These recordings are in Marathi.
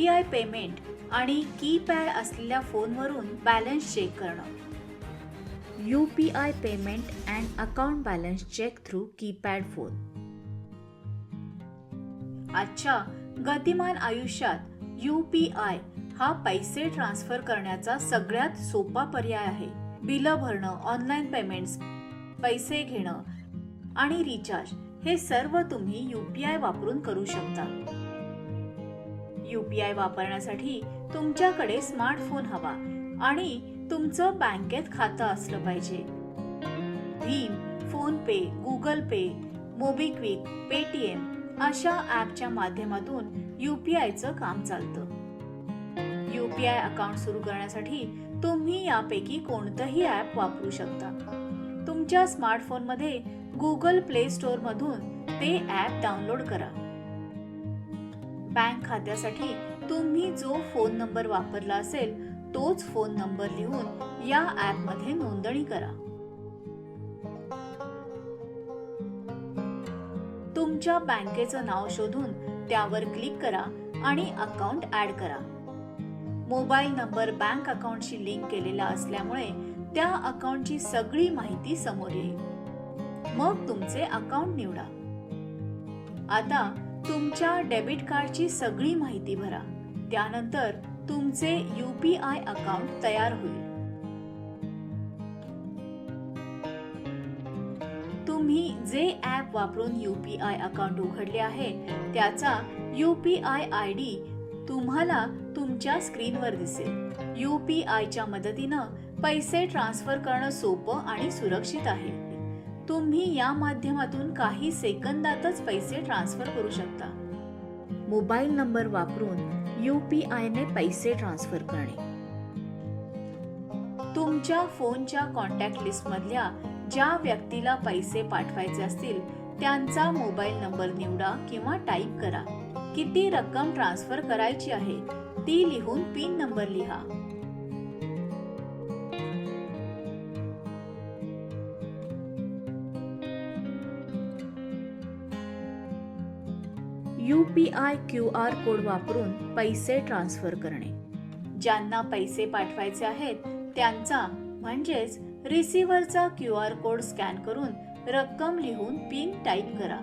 आय पेमेंट आणि कीपॅड असलेल्या फोनवरून बॅलन्स चेक करणं. U P I payment and account balance check through keypad phone. आजच्या गतिमान आयुष्यात यू पी आय हा पैसे ट्रान्सफर करण्याचा सगळ्यात सोपा पर्याय आहे. बिलं भरणं ऑनलाईन पेमेंट्स पैसे घेणं आणि रिचार्ज हे सर्व तुम्ही यू पी आय वापरून करू शकता. यू पी आय वापरण्यासाठी तुमच्याकडे स्मार्टफोन हवा आणि तुमचं बँकेत खातं असलं पाहिजे. Bhim PhonePe Google Pay MobiKwik Paytm अशा ॲपच्या माध्यमातून यू पी आयचं काम चालतं. यू पी आय अकाउंट सुरू करण्यासाठी तुम्ही यापैकी कोणतंही ॲप वापरू शकता. तुमच्या स्मार्टफोनमध्ये गुगल प्ले स्टोअरमधून ते ॲप डाउनलोड करा. बँक खात्यासाठी तुम्ही जो फोन नंबर वापरला असेल तोच फोन नंबर लिहून या ॲपमध्ये नोंदणी करा. तुमच्या बँकेचं नाव शोधून त्यावर क्लिक करा आणि अकाउंट ऍड करा. मोबाईल नंबर बँक अकाउंटशी लिंक केलेला असल्यामुळे त्या अकाउंटची सगळी माहिती समोर येईल. मग तुमचे अकाउंट निवडा. आता तुमच्या डेबिट कार्डची सगळी माहिती भरा. त्यानंतर तुमचे यू पी आय अकाउंट तयार होईल. तुम्ही जे ॲप वापरून यू पी आय अकाउंट उघडले आहे त्याचा U P I I D तुम्हाला तुमच्या स्क्रीनवर दिसेल. यू पी आयच्या मदतीनं पैसे ट्रान्सफर करणं सोपं आणि सुरक्षित आहे. तुम्ही या माध्यमातून काही सेकंदातच पैसे ट्रान्सफर करू शकता. मोबाईल नंबर वापरून यू पी आयने पैसे ट्रान्सफर करणे. तुमच्या फोनच्या कॉन्टॅक्ट लिस्टमधल्या ज्या व्यक्तीला पैसे पाठवायचे असतील त्यांचा मोबाईल नंबर निवडा किंवा टाईप करा. किती रक्कम ट्रान्सफर करायची आहे ती लिहून पिन नंबर लिहा. U P I Q R code वापरून पैसे ट्रान्सफर करणे. ज्यांना पैसे पाठवायचे आहेत त्यांचा म्हणजेच रिसिव्हरचा क्यू आर कोड स्कॅन करून रक्कम लिहून पिन टाईप करा.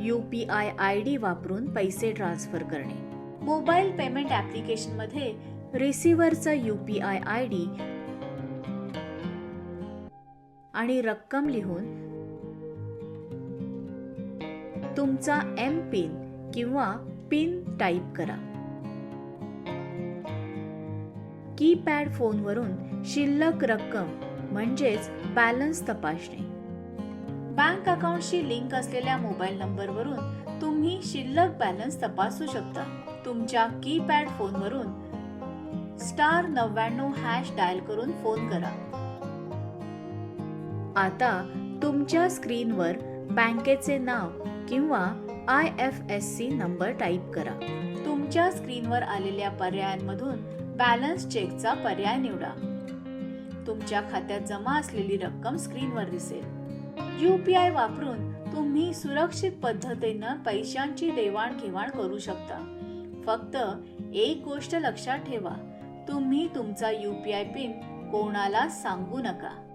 U P I I D वापरून पैसे ट्रान्सफर करणे. मोबाईल पेमेंट ऍप्लिकेशनमध्ये रिसिव्हरचा U P I I D आणि रक्कम लिहून तुमचा एम पिन किंवा पिन टाईप करा. कीपॅड फोनवरून शिल्लक रक्कम म्हणजेच बॅलन्स तपासणे. बँक अकाउंटशी लिंक असलेल्या मोबाईल नंबरवरून तुम्ही शिल्लक बॅलन्स तपासू शकता. तुमच्या कीपॅड फोनवरून स्टार नव्याण्णव हॅश डायल करून फोन करा. आता तुमच्या स्क्रीनवर बँकेचे नाव किंवा I F S C number type करा. तुमच्या स्क्रीनवर आलेल्या पर्यायांमधून बॅलन्स चेकचा पर्याय निवडा. तुमच्या खात्यात जमा असलेली रक्कम स्क्रीनवर दिसेल. यू पी आय वापरून तुम्ही सुरक्षित पद्धतीनं पैशांची देवाणघेवाण करू शकता. फक्त एक गोष्ट लक्षात ठेवा तुम्ही तुमचा यू पी आय पिन कोणाला सांगू नका.